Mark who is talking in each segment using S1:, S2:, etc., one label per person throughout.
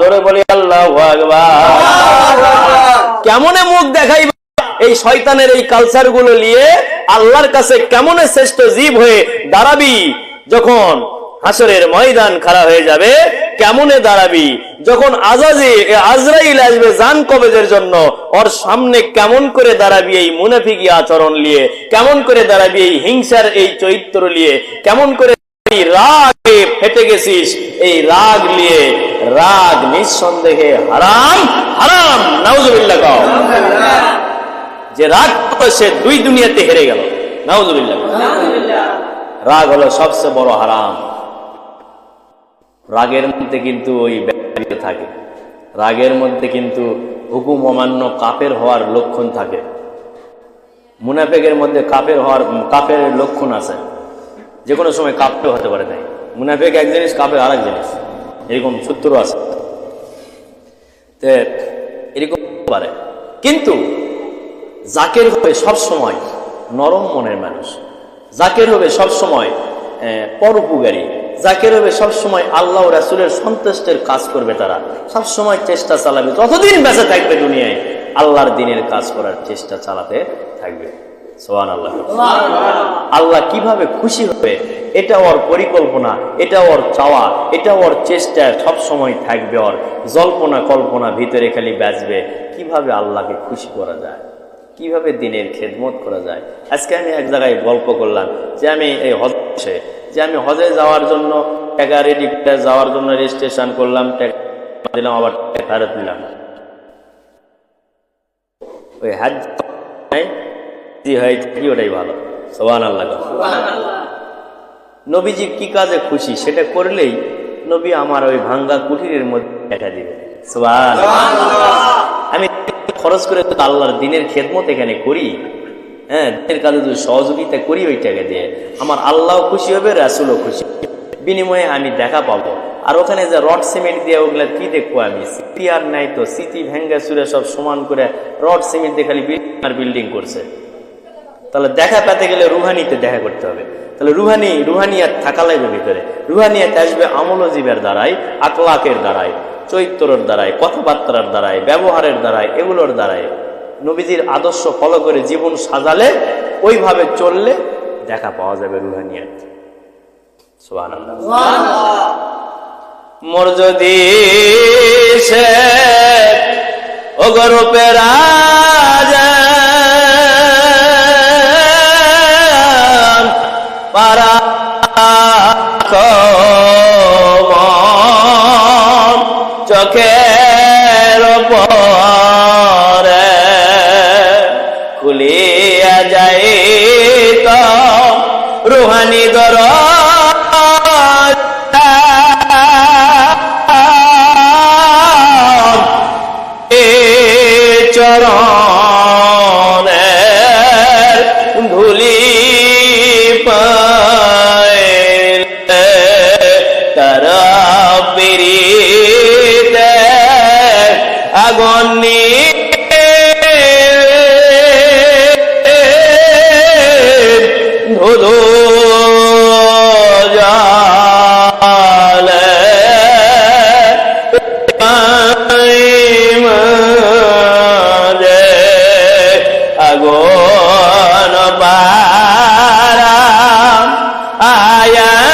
S1: জোরে বলি, আল্লাহ কেমনে মুখ দেখাই এই শয়তানের এই কালচারগুলো নিয়ে আল্লাহর কাছে কেমনে শ্রেষ্ঠ জীব হয়ে দাঁড়াবি? যখন হাসরের ময়দান খাড়া হয়ে যাবে, কেমনে দাঁড়াবি? যখন আজাজি আজরাইল আসবে জান কবেজের জন্য, ওর সামনে কেমন করে দাঁড়াবি এই মুনাফিকি আচরণ নিয়ে? কেমন করে দাঁড়াবি এই হিংসার এই চরিত্র নিয়ে? কেমন করে রাগে ফেটে গেছিস? এই রাগ নিয়ে রাগ, নিঃসন্দেহে হারাম হারাম, নাউজুবিল্লাহ কও। যে রাগ সে দুই দুনিয়াতে হেরে গেল। নাউজুবিল্লাহ রাগ হলো সবচেয়ে বড় হারাম। রাগের মধ্যে কিন্তু ওই ব্যাপারিত থাকে। রাগের মধ্যে কিন্তু হুকুম অমান্য কাপের হওয়ার লক্ষণ থাকে। মুনাফেকের মধ্যে কাপের হওয়ার, কাপের লক্ষণ আছে। যে কোনো সময় কাপে হতে পারে তাই। মুনাফেক এক জিনিস, কাপের আরেক জিনিস। এরকম সূত্র আছে। এরকম পারে। কিন্তু জাকের হবে সব সময় নরম মনের মানুষ। জাকের হবে সব সময় পরোপকারী। জাকের হবে সব সময় আল্লাহ রাসুলের সন্তুষ্টের কাজ করবে তারা। সব সময় চেষ্টা চালাবে। যতদিন বেঁচে থাকবে দুনিয়ায় আল্লাহর দিনের কাজ করার চেষ্টা চালাতে থাকবে। সোহান আল্লাহ আল্লাহ কীভাবে খুশি হবে এটা ওর পরিকল্পনা, এটা ওর চাওয়া, এটা ওর চেষ্টা সব সময় থাকবে ওর। জল্পনা কল্পনা ভিতরে খালি বাঁচবে। কীভাবে আল্লাহকে খুশি করা যায়? কীভাবে দিনের খেদমত করা যায়? আজকে আমি এক জায়গায় গল্প করলাম যে আমি এই হজে যে আমি হজে যাওয়ার জন্য টাকা রেডি যাওয়ার জন্য রেজিস্ট্রেশন করলাম, টাকা দিলাম, আবার ফেরত দিলাম ওই হাজ জি, হয় কি ওটাই ভালো। সোহান আল্লাহ নবীজি কি কাজে খুশি সেটা করলেই নবী আমার ওই ভাঙ্গা কুঠিরের মধ্যে দেখা দিবে। আমি খরচ করে তো আল্লাহর দিনের খেদমত এখানে করি হ্যাঁ দিনের কাজে যদি সহযোগিতা করি ওই টাকা দিয়ে। আমার আল্লাহ খুশি হবে রাসুলও খুশি বিনিময়ে আমি দেখা পাবো। আর ওখানে যে রড সিমেন্ট দিয়ে ওগুলা কি দেখব আমি? স্মৃতি আর নাই তো সিটি ভেঙ্গা সুরে সব সমান করে রড সিমেন্ট দিয়ে খালি বিল্ডিং আর বিল্ডিং করছে। তাহলে দেখা পেতে গেলে রুহানিতে দেখা করতে হবে। তাহলে রুহানি রুহানিয়াত থাকা লাগবে ভিতরে। রুহানিয়াত আসবে আমলজীবের দ্বারাই আকলাকের দ্বারাই চৈত্রের দ্বারাই কথাবার্তার দ্বারাই ব্যবহারের দ্বারাই এগুলোর দ্বারাই নবীজির আদর্শ ফলো করে জীবন সাজালে ওইভাবে চললে দেখা পাওয়া যাবে রুহানিয়াত মোর যদি সে রাজা চোখের পরে খুলিয়া যাই তো রুহানি দর চরণের ধুলি পাইলে তারা জালে মাঝে আগুন পারা আয়া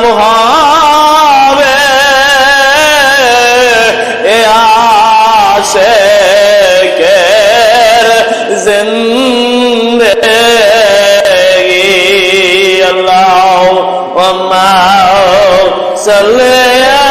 S1: নাম হবে এ আসে কের জিন্দে আল্লাহ সাল্লাহ